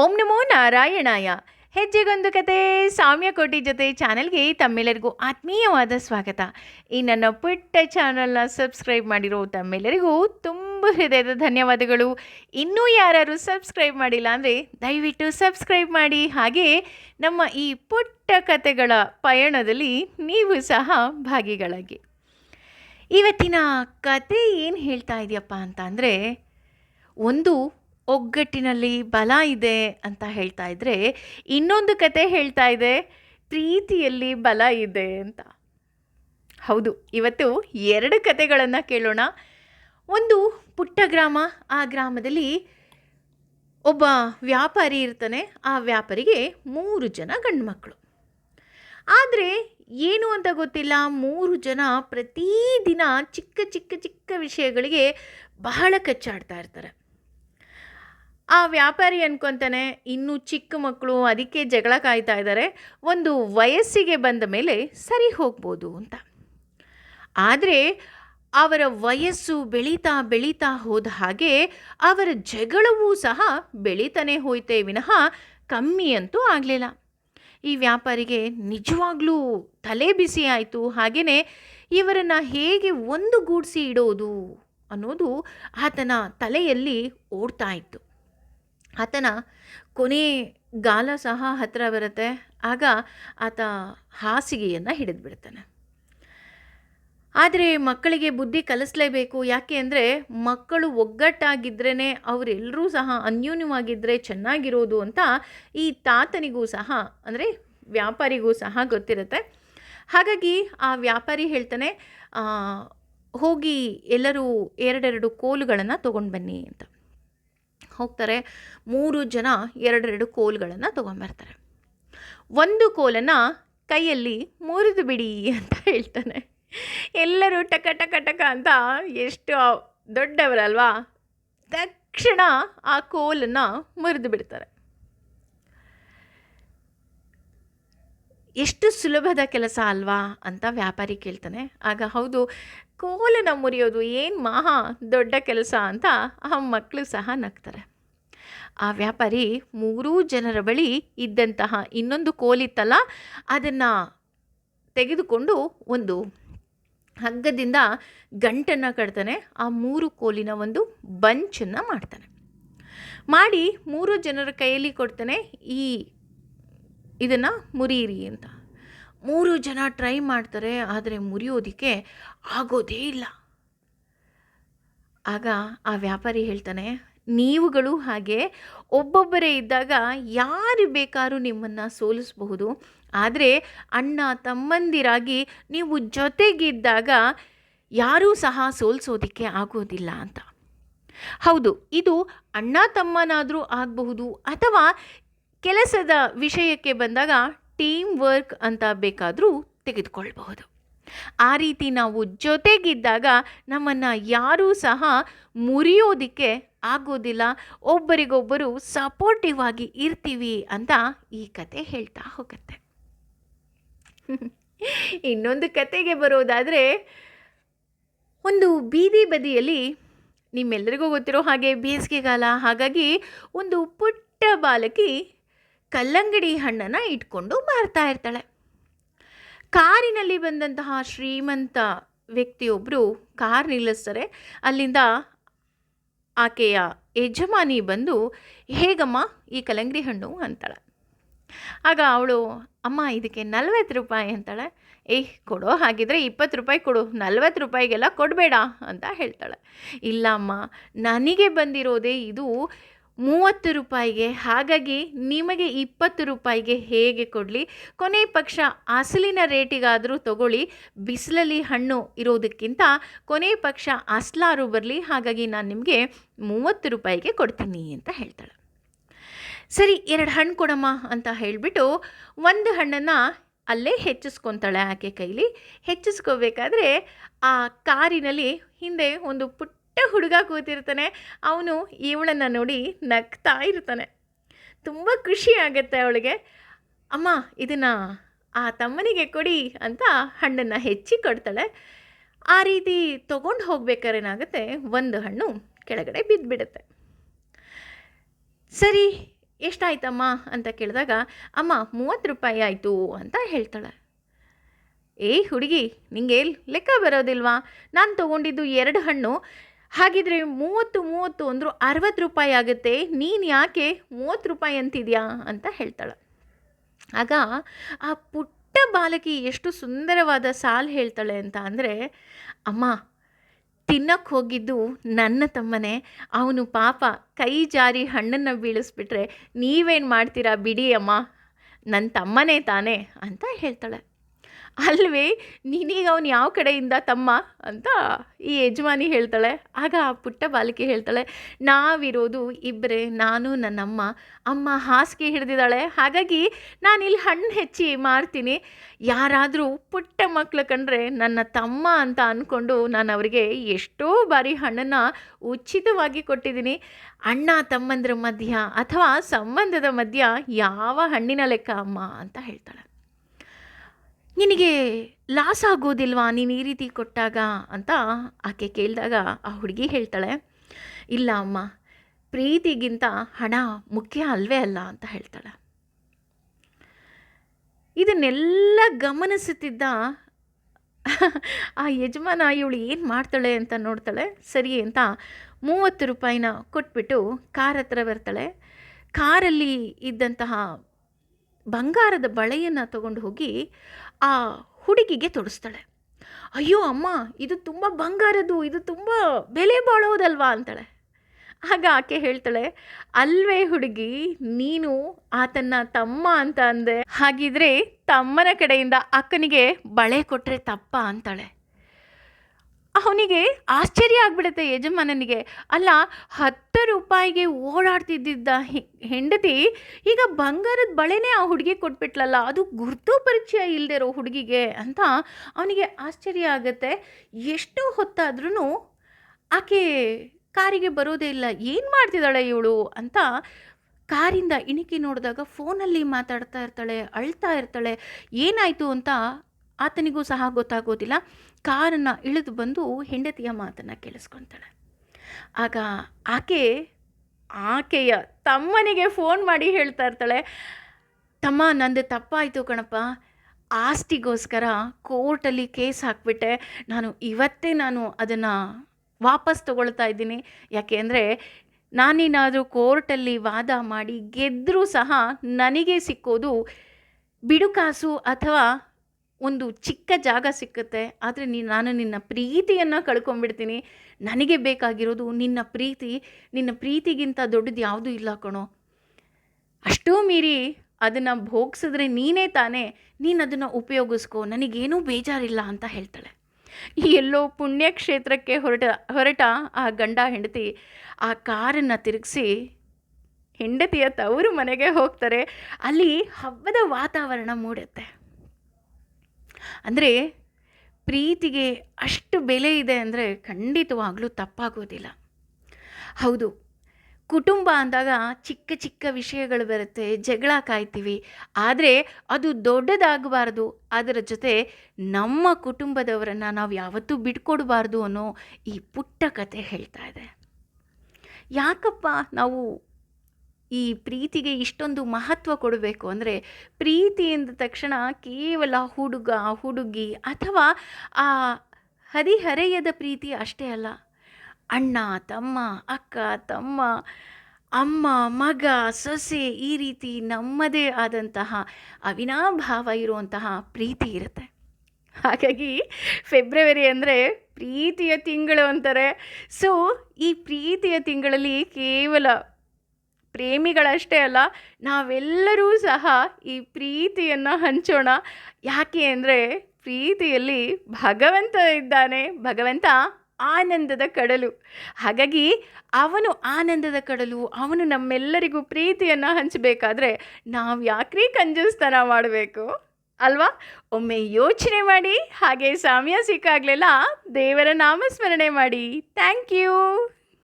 ಓಂ ನಮೋ ನಾರಾಯಣಾಯ. ಹೆಜ್ಜೆಗೊಂದು ಕತೆ, ಸಾಮ್ಯಕೋಟಿ ಜೊತೆ ಚಾನಲ್ಗೆ ತಮ್ಮೆಲ್ಲರಿಗೂ ಆತ್ಮೀಯವಾದ ಸ್ವಾಗತ. ಈ ನನ್ನ ಪುಟ್ಟ ಚಾನಲ್ನ ಸಬ್ಸ್ಕ್ರೈಬ್ ಮಾಡಿರೋ ತಮ್ಮೆಲ್ಲರಿಗೂ ತುಂಬ ಹೃದಯದ ಧನ್ಯವಾದಗಳು. ಇನ್ನೂ ಯಾರು ಸಬ್ಸ್ಕ್ರೈಬ್ ಮಾಡಿಲ್ಲ ಅಂದರೆ ದಯವಿಟ್ಟು ಸಬ್ಸ್ಕ್ರೈಬ್ ಮಾಡಿ. ಹಾಗೆ ನಮ್ಮ ಈ ಪುಟ್ಟ ಕತೆಗಳ ಪಯಣದಲ್ಲಿ ನೀವು ಸಹ ಭಾಗಿಗಳಾಗಿ. ಇವತ್ತಿನ ಕತೆ ಏನು ಹೇಳ್ತಾ ಇದೆಯಪ್ಪ ಅಂತ ಅಂದರೆ, ಒಂದು ಒಗ್ಗಟ್ಟಿನಲ್ಲಿ ಬಲ ಇದೆ ಅಂತ ಹೇಳ್ತಾ ಇದ್ರೆ, ಇನ್ನೊಂದು ಕತೆ ಹೇಳ್ತಾ ಇದೆ, ಪ್ರೀತಿಯಲ್ಲಿ ಬಲ ಇದೆ ಅಂತ. ಹೌದು, ಇವತ್ತು ಎರಡು ಕತೆಗಳನ್ನು ಕೇಳೋಣ. ಒಂದು ಪುಟ್ಟ ಗ್ರಾಮ, ಆ ಗ್ರಾಮದಲ್ಲಿ ಒಬ್ಬ ವ್ಯಾಪಾರಿ ಇರ್ತಾನೆ. ಆ ವ್ಯಾಪಾರಿಗೆ ಮೂರು ಜನ ಗಂಡು ಮಕ್ಕಳು ಆದರೆ ಏನು ಅಂತ ಗೊತ್ತಿಲ್ಲ, ಮೂರು ಜನ ಪ್ರತಿದಿನ ಚಿಕ್ಕ ಚಿಕ್ಕ ಚಿಕ್ಕ ವಿಷಯಗಳಿಗೆ ಬಹಳ ಕಚ್ಚಾಡ್ತಾ ಇರ್ತಾರೆ. ಆ ವ್ಯಾಪಾರಿ ಅನ್ಕೊತಾನೆ, ಇನ್ನೂ ಚಿಕ್ಕ ಮಕ್ಕಳು ಅದಕ್ಕೆ ಜಗಳ ಕಾಯ್ತಾ ಇದ್ದಾರೆ ಒಂದು ವಯಸ್ಸಿಗೆ ಬಂದ ಮೇಲೆ ಸರಿ ಹೋಗ್ಬೋದು ಅಂತ. ಆದರೆ, ಅವರ ವಯಸ್ಸು ಬೆಳೀತಾ ಬೆಳೀತಾ ಹೋದ ಹಾಗೆ, ಅವರ ಜಗಳವೂ ಸಹ ಬೆಳೀತಾನೆ ಹೋಯ್ತೆ ವಿನಃ ಕಮ್ಮಿ ಅಂತೂ ಆಗಲಿಲ್ಲ. ಈ ವ್ಯಾಪಾರಿಗೆ ನಿಜವಾಗ್ಲೂ ತಲೆ ಬಿಸಿ ಆಯಿತು ಹಾಗೆಯೇ ಇವರನ್ನು ಹೇಗೆ ಒಂದು ಗೂಡಿಸಿ ಇಡೋದು ಅನ್ನೋದು ಆತನ ತಲೆಯಲ್ಲಿ ಓಡ್ತಾ ಇತ್ತು. ಆತನ ಕೊನೆ ಗಾಲ ಸಹ ಹತ್ತಿರ ಬರುತ್ತೆ. ಆಗ ಆತ ಹಾಸಿಗೆಯನ್ನು ಹಿಡಿದು ಬಿಡ್ತಾನೆ ಆದರೆ ಮಕ್ಕಳಿಗೆ ಬುದ್ಧಿ ಕಲಿಸ್ಲೇಬೇಕು. ಯಾಕೆ ಅಂದರೆ ಮಕ್ಕಳು ಒಗ್ಗಟ್ಟಾಗಿದ್ರೇ ಅವರೆಲ್ಲರೂ ಸಹ ಅನ್ಯೂನ್ಯವಾಗಿದ್ದರೆ ಚೆನ್ನಾಗಿರೋದು ಅಂತ ಈ ತಾತನಿಗೂ ಸಹ, ಅಂದರೆ ವ್ಯಾಪಾರಿಗೂ ಸಹ ಗೊತ್ತಿರುತ್ತೆ. ಹಾಗಾಗಿ ಆ ವ್ಯಾಪಾರಿ ಹೇಳ್ತಾನೆ ಹೋಗಿ ಎಲ್ಲರೂ ಎರಡೆರಡು ಕೋಲುಗಳನ್ನು ತೊಗೊಂಡು ಬನ್ನಿ ಅಂತ. ಹೋಗ್ತಾರೆ. ಮೂರು ಜನ ಎರಡೆರಡು ಕೋಲ್ಗಳನ್ನು ತೊಗೊಂಬರ್ತಾರೆ. ಒಂದು ಕೋಲನ್ನು ಕೈಯಲ್ಲಿ ಮುರಿದು ಬಿಡಿ ಅಂತ ಹೇಳ್ತಾನೆ. ಎಲ್ಲರೂ ಟಕ ಟಕ ಟಕ ಅಂತ ಎಷ್ಟು ದೊಡ್ಡವರಲ್ವಾ? ತಕ್ಷಣ ಆ ಕೋಲನ್ನು ಮುರಿದು ಬಿಡ್ತಾರೆ. ಎಷ್ಟು ಸುಲಭದ ಕೆಲಸ ಅಲ್ವಾ ಅಂತ ವ್ಯಾಪಾರಿ ಕೇಳ್ತಾನೆ. ಆಗ ಹೌದು ಕೋಲನ್ನು ಮುರಿಯೋದು ಏನು ಮಹಾ ದೊಡ್ಡ ಕೆಲಸ ಅಂತ ಆ ಮಕ್ಕಳು ಸಹ ನಗ್ತಾರೆ. ಆ ವ್ಯಾಪಾರಿ ಮೂರೂ ಜನರ ಬಳಿ ಇದ್ದಂತಹ ಇನ್ನೊಂದು ಕೋಲಿತ್ತಲ್ಲ, ಅದನ್ನು ತೆಗೆದುಕೊಂಡು ಒಂದು ಹಗ್ಗದಿಂದ ಗಂಟನ್ನು ಕಟ್ತಾನೆ. ಆ ಮೂರು ಕೋಲಿನ ಒಂದು ಬಂಚನ್ನು ಮಾಡ್ತಾನೆ. ಮಾಡಿ ಮೂರು ಜನರ ಕೈಯಲ್ಲಿ ಕೊಡ್ತಾನೆ, ಈ ಇದನ್ನು ಮುರಿಯಿರಿ ಅಂತ. ಮೂರು ಜನ ಟ್ರೈ ಮಾಡ್ತಾರೆ, ಆದರೆ ಮುರಿಯೋದಕ್ಕೆ ಆಗೋದೇ ಇಲ್ಲ. ಆಗ ಆ ವ್ಯಾಪಾರಿ ಹೇಳ್ತಾನೆ, ನೀವುಗಳು ಹಾಗೆ ಒಬ್ಬೊಬ್ಬರೇ ಇದ್ದಾಗ ಯಾರು ಬೇಕಾದ್ರೂ ನಿಮ್ಮನ್ನು ಸೋಲಿಸಬಹುದು. ಆದರೆ ಅಣ್ಣ ತಮ್ಮಂದಿರಾಗಿ ನೀವು ಜೊತೆಗಿದ್ದಾಗ ಯಾರೂ ಸಹ ಸೋಲಿಸೋದಕ್ಕೆ ಆಗೋದಿಲ್ಲ ಅಂತ. ಹೌದು, ಇದು ಅಣ್ಣ ತಮ್ಮನಾದರೂ ಆಗಬಹುದು ಅಥವಾ ಕೆಲಸದ ವಿಷಯಕ್ಕೆ ಬಂದಾಗ ಟೀಮ್ ವರ್ಕ್ ಅಂತ ಬೇಕಾದರೂ ತೆಗೆದುಕೊಳ್ಬಹುದು. ಆ ರೀತಿ ನಾವು ಜೊತೆಗಿದ್ದಾಗ ನಮ್ಮನ್ನು ಯಾರೂ ಸಹ ಮುರಿಯೋದಕ್ಕೆ ಆಗೋದಿಲ್ಲ. ಒಬ್ಬರಿಗೊಬ್ಬರು ಸಪೋರ್ಟಿವ್ ಆಗಿ ಇರ್ತೀವಿ ಅಂತ ಈ ಕತೆ ಹೇಳ್ತಾ ಹೋಗುತ್ತೆ. ಇನ್ನೊಂದು ಕತೆಗೆ ಬರೋದಾದರೆ ಒಂದು ಬೀದಿ ಬದಿಯಲ್ಲಿ ನಿಮ್ಮೆಲ್ಲರಿಗೂ ಗೊತ್ತಿರೋ ಹಾಗೆ ಬೇಸಿಗೆಗಾಲ. ಹಾಗಾಗಿ ಒಂದು ಪುಟ್ಟ ಬಾಲಕಿ ಕಲ್ಲಂಗಡಿ ಹಣ್ಣನ್ನು ಇಟ್ಕೊಂಡು ಮಾರ್ತಾ ಇರ್ತಾಳೆ. ಕಾರಿನಲ್ಲಿ ಬಂದಂತಹ ಶ್ರೀಮಂತ ವ್ಯಕ್ತಿಯೊಬ್ಬರು ಕಾರ್ ನಿಲ್ಲಿಸ್ತಾರೆ. ಅಲ್ಲಿಂದ ಆಕೆಯ ಯಜಮಾನಿ ಬಂದು, ಹೇಗಮ್ಮ ಈ ಕಲ್ಲಂಗಡಿ ಹಣ್ಣು? ಅಂತಾಳೆ. ಆಗ ಅವಳು, ಅಮ್ಮ, ಇದಕ್ಕೆ ನಲ್ವತ್ತು ರೂಪಾಯಿ ಅಂತಾಳೆ. ಏಯ್ ಕೊಡೋ ಹಾಗಿದ್ರೆ ಇಪ್ಪತ್ತು ರೂಪಾಯಿ ಕೊಡು, ನಲ್ವತ್ತು ರೂಪಾಯಿಗೆಲ್ಲ ಕೊಡಬೇಡ ಅಂತ ಹೇಳ್ತಾಳೆ. ಇಲ್ಲ ಅಮ್ಮ ನನಗೆ ಬಂದಿರೋದೇ ಇದು ಮೂವತ್ತು ರೂಪಾಯಿಗೆ, ಹಾಗಾಗಿ ನಿಮಗೆ ಇಪ್ಪತ್ತು ರೂಪಾಯಿಗೆ ಹೇಗೆ ಕೊಡಲಿ? ಕೊನೆ ಪಕ್ಷ ಅಸಲಿನ ರೇಟಿಗಾದರೂ ತಗೊಳ್ಳಿ. ಬಿಸಿಲಲ್ಲಿ ಹಣ್ಣು ಇರೋದಕ್ಕಿಂತ ಕೊನೆ ಪಕ್ಷ ಅಸ್ಲಾರು ಬರಲಿ. ಹಾಗಾಗಿ ನಾನು ನಿಮಗೆ ಮೂವತ್ತು ರೂಪಾಯಿಗೆ ಕೊಡ್ತೀನಿ ಅಂತ ಹೇಳ್ತಾಳೆ. ಸರಿ, ಎರಡು ಹಣ್ಣು ಕೊಡಮ್ಮ ಅಂತ ಹೇಳಿಬಿಟ್ಟು ಒಂದು ಹಣ್ಣನ್ನು ಅಲ್ಲೇ ಹೆಚ್ಚಿಸ್ಕೊತಾಳೆ ಆಕೆ ಕೈಲಿ. ಹೆಚ್ಚಿಸ್ಕೋಬೇಕಾದ್ರೆ ಆ ಕಾರಿನಲ್ಲಿ ಹಿಂದೆ ಒಂದು ಪುಟ್ಟ ಪುಟ್ಟ ಹುಡುಗ ಕೂತಿರ್ತಾನೆ. ಅವನು ಇವಳನ್ನು ನೋಡಿ ನಗ್ತಾ ಇರ್ತಾನೆ. ತುಂಬ ಖುಷಿ ಆಗುತ್ತೆ ಅವಳಿಗೆ. ಅಮ್ಮ, ಇದನ್ನು ಆ ತಮ್ಮನಿಗೆ ಕೊಡಿ ಅಂತ ಹಣ್ಣನ್ನು ಹೆಚ್ಚಿ ಕೊಡ್ತಾಳೆ. ಆ ರೀತಿ ತೊಗೊಂಡು ಹೋಗ್ಬೇಕಾದ್ರೆ ಏನಾಗುತ್ತೆ ಒಂದು ಹಣ್ಣು ಕೆಳಗಡೆ ಬಿದ್ದುಬಿಡುತ್ತೆ ಸರಿ, ಎಷ್ಟಾಯ್ತಮ್ಮ? ಅಂತ ಕೇಳಿದಾಗ, ಅಮ್ಮ, ಮೂವತ್ತು ರೂಪಾಯಿ ಆಯಿತು ಅಂತ ಹೇಳ್ತಾಳೆ. ಏಯ್ ಹುಡುಗಿ ನಿಂಗೆ ಲೆಕ್ಕ ಬರೋದಿಲ್ವಾ? ನಾನು ತೊಗೊಂಡಿದ್ದು ಎರಡು ಹಣ್ಣು. ಹಾಗಿದ್ರೆ ಮೂವತ್ತು ಮೂವತ್ತು ಅಂದರೂ ಅರವತ್ತು ರೂಪಾಯಿ ಆಗುತ್ತೆ. ನೀನು ಯಾಕೆ ಮೂವತ್ತು ರೂಪಾಯಿ ಅಂತಿದ್ಯಾ ಅಂತ ಹೇಳ್ತಾಳೆ. ಆಗ ಆ ಪುಟ್ಟ ಬಾಲಕಿ ಎಷ್ಟು ಸುಂದರವಾದ ಸಾಲು ಹೇಳ್ತಾಳೆ ಅಂತ ಅಂದರೆ, ಅಮ್ಮ ತಿನ್ನಕ್ಕೆ ಹೋಗಿದ್ದು ನನ್ನ ತಮ್ಮನೇ. ಅವನು ಪಾಪ ಕೈ ಜಾರಿ ಹಣ್ಣನ್ನು ಬೀಳಿಸ್ಬಿಟ್ರೆ ನೀವೇನು ಮಾಡ್ತೀರಾ ಬಿಡಿ ಅಮ್ಮ. ನನ್ನ ತಮ್ಮನೇ ತಾನೇ ಅಂತ ಹೇಳ್ತಾಳೆ. ಅಲ್ವೇ, ನಿನೀಗ ಅವನು ಯಾವ ಕಡೆಯಿಂದ ತಮ್ಮ ಅಂತ ಈ ಯಜಮಾನಿ ಹೇಳ್ತಾಳೆ. ಆಗ ಆ ಪುಟ್ಟ ಬಾಲಕಿ ಹೇಳ್ತಾಳೆ, ನಾವಿರೋದು ಇಬ್ಬರೇ ನಾನು ನನ್ನಮ್ಮ. ಅಮ್ಮ ಹಾಸಿಗೆ ಹಿಡಿದಿದ್ದಾಳೆ. ಹಾಗಾಗಿ ನಾನಿಲ್ಲಿ ಹಣ್ಣು ಹೆಚ್ಚಿ ಮಾರ್ತೀನಿ. ಯಾರಾದರೂ ಪುಟ್ಟ ಮಕ್ಕಳು ಕಂಡ್ರೆ ನನ್ನ ತಮ್ಮ ಅಂತ ಅಂದ್ಕೊಂಡು ನಾನು ಅವರಿಗೆ ಎಷ್ಟೋ ಬಾರಿ ಹಣ್ಣನ್ನು ಉಚಿತವಾಗಿ ಕೊಟ್ಟಿದ್ದೀನಿ. ಅಣ್ಣ ತಮ್ಮಂದ್ರ ಮಧ್ಯ ಅಥವಾ ಸಂಬಂಧದ ಮಧ್ಯ ಯಾವ ಹಣ್ಣಿನ ಲೆಕ್ಕ ಅಮ್ಮ? ಅಂತ ಹೇಳ್ತಾಳೆ. ನಿನಗೆ ಲಾಸ್ ಆಗೋದಿಲ್ವಾ? ನೀನು ಈ ರೀತಿ ಕೊಟ್ಟಾಗ? ಅಂತ ಆಕೆ ಕೇಳಿದಾಗ ಆ ಹುಡುಗಿ ಹೇಳ್ತಾಳೆ, ಇಲ್ಲ ಅಮ್ಮ, ಪ್ರೀತಿಗಿಂತ ಹಣ ಮುಖ್ಯ ಅಲ್ವೇ ಅಲ್ಲ? ಅಂತ ಹೇಳ್ತಾಳೆ. ಇದನ್ನೆಲ್ಲ ಗಮನಿಸುತ್ತಿದ್ದ ಆ ಯಜಮಾನ ಇವಳು ಏನು ಮಾಡ್ತಾಳೆ ಅಂತ ನೋಡ್ತಾಳೆ, ಸರಿ ಅಂತ ಮೂವತ್ತು ರೂಪಾಯಿನ ಕೊಟ್ಬಿಟ್ಟು ಕಾರ್ ಹತ್ರ ಬರ್ತಾಳೆ. ಕಾರಲ್ಲಿ ಇದ್ದಂತಹ ಬಂಗಾರದ ಬಳೆಯನ್ನು ತಗೊಂಡು ಹೋಗಿ ಆ ಹುಡುಗಿಗೆ ತೊಡಿಸ್ತಾಳೆ ಅಯ್ಯೋ ಅಮ್ಮ, ಇದು ತುಂಬ ಬಂಗಾರದ್ದು, ಇದು ತುಂಬ ಬೆಲೆ ಬಾಳೋದಲ್ವಾ? ಅಂತಾಳೆ. ಆಗ ಆಕೆ ಹೇಳ್ತಾಳೆ, ಅಲ್ವೇ ಹುಡುಗಿ, ನೀನು ಆತನ ತಮ್ಮ ಅಂತ ಅಂದೆ. ಹಾಗಿದ್ರೆ ತಮ್ಮನ ಕಡೆಯಿಂದ ಅಕ್ಕನಿಗೆ ಬಳೆ ಕೊಟ್ಟರೆ ತಪ್ಪ ಅಂತಾಳೆ. ಅವನಿಗೆ ಆಶ್ಚರ್ಯ ಆಗ್ಬಿಡುತ್ತೆ ಯಜಮಾನನಿಗೆ. ಅಲ್ಲ, ಹತ್ತು ರೂಪಾಯಿಗೆ ಓಡಾಡ್ತಿದ್ದಿದ್ದ ಹೆಂಡತಿ ಈಗ ಬಂಗಾರದ ಬಳೆನೇ ಆ ಹುಡುಗಿ ಕೊಟ್ಬಿಟ್ಲಲ್ಲ, ಅದು ಗುರುತು ಪರಿಚಯ ಇಲ್ಲದೆ ಇರೋ ಹುಡುಗಿಗೆ ಅಂತ ಅವನಿಗೆ ಆಶ್ಚರ್ಯ ಆಗುತ್ತೆ. ಎಷ್ಟು ಹೊತ್ತಾದ್ರೂ ಆಕೆ ಕಾರಿಗೆ ಬರೋದೇ ಇಲ್ಲ, ಏನು ಮಾಡ್ತಿದ್ದಾಳೆ ಇವಳು ಅಂತ ಕಾರಿಂದ ಇಣಿಕಿ ನೋಡಿದಾಗ ಫೋನಲ್ಲಿ ಮಾತಾಡ್ತಾ ಇರ್ತಾಳೆ, ಅಳ್ತಾ ಇರ್ತಾಳೆ, ಏನಾಯಿತು ಅಂತ ಆತನಿಗೂ ಸಹ ಗೊತ್ತಾಗೋದಿಲ್ಲ. ಕಾರನ್ನು ಇಳಿದು ಬಂದು ಹೆಂಡತಿಯ ಮಾತನ್ನು ಕೇಳಿಸ್ಕೊತಾಳೆ. ಆಗ ಆಕೆ, ಆಕೆಯ ತಮ್ಮನಿಗೆ ಫೋನ್ ಮಾಡಿ ಹೇಳ್ತಾ ಇರ್ತಾಳೆ, ತಮ್ಮ, ನಂದು ತಪ್ಪಾಯಿತು ಕಣಪ್ಪ. ಆಸ್ತಿಗೋಸ್ಕರ ಕೋರ್ಟಲ್ಲಿ ಕೇಸ್ ಹಾಕ್ಬಿಟ್ಟೆ. ನಾನು ಇವತ್ತೇ ನಾನು ಅದನ್ನು ವಾಪಸ್ ತಗೊಳ್ತಾ ಇದ್ದೀನಿ. ಯಾಕೆ ಅಂದರೆ ನಾನೇನಾದರೂ ಕೋರ್ಟಲ್ಲಿ ವಾದ ಮಾಡಿ ಗೆದ್ದರೂ ಸಹ ನನಗೆ ಸಿಕ್ಕೋದು ಬಿಡುಕಾಸು ಅಥವಾ ಒಂದು ಚಿಕ್ಕ ಜಾಗ ಸಿಕ್ಕುತ್ತೆ, ಆದರೆ ನೀ, ನಾನು ನಿನ್ನ ಪ್ರೀತಿಯನ್ನು ಕಳ್ಕೊಂಡ್ಬಿಡ್ತೀನಿ. ನನಗೆ ಬೇಕಾಗಿರೋದು ನಿನ್ನ ಪ್ರೀತಿ, ನಿನ್ನ ಪ್ರೀತಿಗಿಂತ ದೊಡ್ಡದು ಯಾವುದೂ ಇಲ್ಲ ಕಣೋ. ಅಷ್ಟೂ ಮೀರಿ ಅದನ್ನು ಭೋಗಿಸಿದ್ರೆ ನೀನೇ ತಾನೇ ನೀನು ಅದನ್ನು ಉಪಯೋಗಿಸ್ಕೋ, ನನಗೇನೂ ಬೇಜಾರಿಲ್ಲ ಅಂತ ಹೇಳ್ತಾಳೆ. ಎಲ್ಲೋ ಪುಣ್ಯಕ್ಷೇತ್ರಕ್ಕೆ ಹೊರಟ ಹೊರಟ ಆ ಗಂಡ ಹೆಂಡತಿ ಆ ಕಾರನ್ನು ತಿರುಗಿಸಿ ಹೆಂಡತಿಯ ತವರು ಮನೆಗೆ ಹೋಗ್ತಾರೆ. ಅಲ್ಲಿ ಹಬ್ಬದ ವಾತಾವರಣ ಮೂಡುತ್ತೆ. ಅಂದರೆ ಪ್ರೀತಿಗೆ ಅಷ್ಟು ಬೆಲೆ ಇದೆ ಅಂದರೆ ಖಂಡಿತವಾಗ್ಲೂ ತಪ್ಪಾಗೋದಿಲ್ಲ. ಹೌದು, ಕುಟುಂಬ ಅಂದಾಗ ಚಿಕ್ಕ ಚಿಕ್ಕ ವಿಷಯಗಳು ಬರುತ್ತೆ, ಜಗಳ ಕಾಯ್ತೀವಿ, ಆದರೆ ಅದು ದೊಡ್ಡದಾಗಬಾರ್ದು. ಅದರ ಜೊತೆ ನಮ್ಮ ಕುಟುಂಬದವರನ್ನು ನಾವು ಯಾವತ್ತೂ ಬಿಟ್ಕೊಡಬಾರ್ದು ಅನ್ನೋ ಈ ಪುಟ್ಟ ಕತೆ ಹೇಳ್ತಾ ಇದೆ. ಯಾಕಪ್ಪ ನಾವು ಈ ಪ್ರೀತಿಗೆ ಇಷ್ಟೊಂದು ಮಹತ್ವ ಕೊಡಬೇಕು ಅಂದರೆ ಪ್ರೀತಿ ಎಂದ ತಕ್ಷಣ ಕೇವಲ ಹುಡುಗ, ಹುಡುಗಿ ಅಥವಾ ಆ ಹದಿಹರೆಯದ ಪ್ರೀತಿ ಅಷ್ಟೇ ಅಲ್ಲ. ಅಣ್ಣ, ತಮ್ಮ, ಅಕ್ಕ, ತಮ್ಮ, ಅಮ್ಮ, ಮಗ, ಸೊಸೆ ಈ ರೀತಿ ನಮ್ಮದೇ ಆದಂತಹ ಅವಿನಾಭಾವ ಇರುವಂತಹ ಪ್ರೀತಿ ಇರುತ್ತೆ. ಹಾಗಾಗಿ ಫೆಬ್ರವರಿ ಅಂದರೆ ಪ್ರೀತಿಯ ತಿಂಗಳು ಅಂತಾರೆ. ಸೊ ಈ ಪ್ರೀತಿಯ ತಿಂಗಳಲ್ಲಿ ಕೇವಲ ಪ್ರೇಮಿಗಳಷ್ಟೇ ಅಲ್ಲ, ನಾವೆಲ್ಲರೂ ಸಹ ಈ ಪ್ರೀತಿಯನ್ನು ಹಂಚೋಣ. ಯಾಕೆ ಅಂದರೆ ಪ್ರೀತಿಯಲ್ಲಿ ಭಗವಂತ ಇದ್ದಾನೆ, ಭಗವಂತ ಆನಂದದ ಕಡಲು. ಹಾಗಾಗಿ ಅವನು ಆನಂದದ ಕಡಲು, ಅವನು ನಮ್ಮೆಲ್ಲರಿಗೂ ಪ್ರೀತಿಯನ್ನು ಹಂಚಬೇಕಾದ್ರೆ ನಾವು ಯಾಕ್ರೀ ಕಂಜೂಸ್ತನ ಮಾಡಬೇಕು? ಅಲ್ವಾ? ಒಮ್ಮೆ ಯೋಚನೆ ಮಾಡಿ, ಹಾಗೆ ಸಮಯ ಸಿಕ್ಕಾಗಲೆಲ್ಲ ದೇವರ ನಾಮಸ್ಮರಣೆ ಮಾಡಿ. Thank you!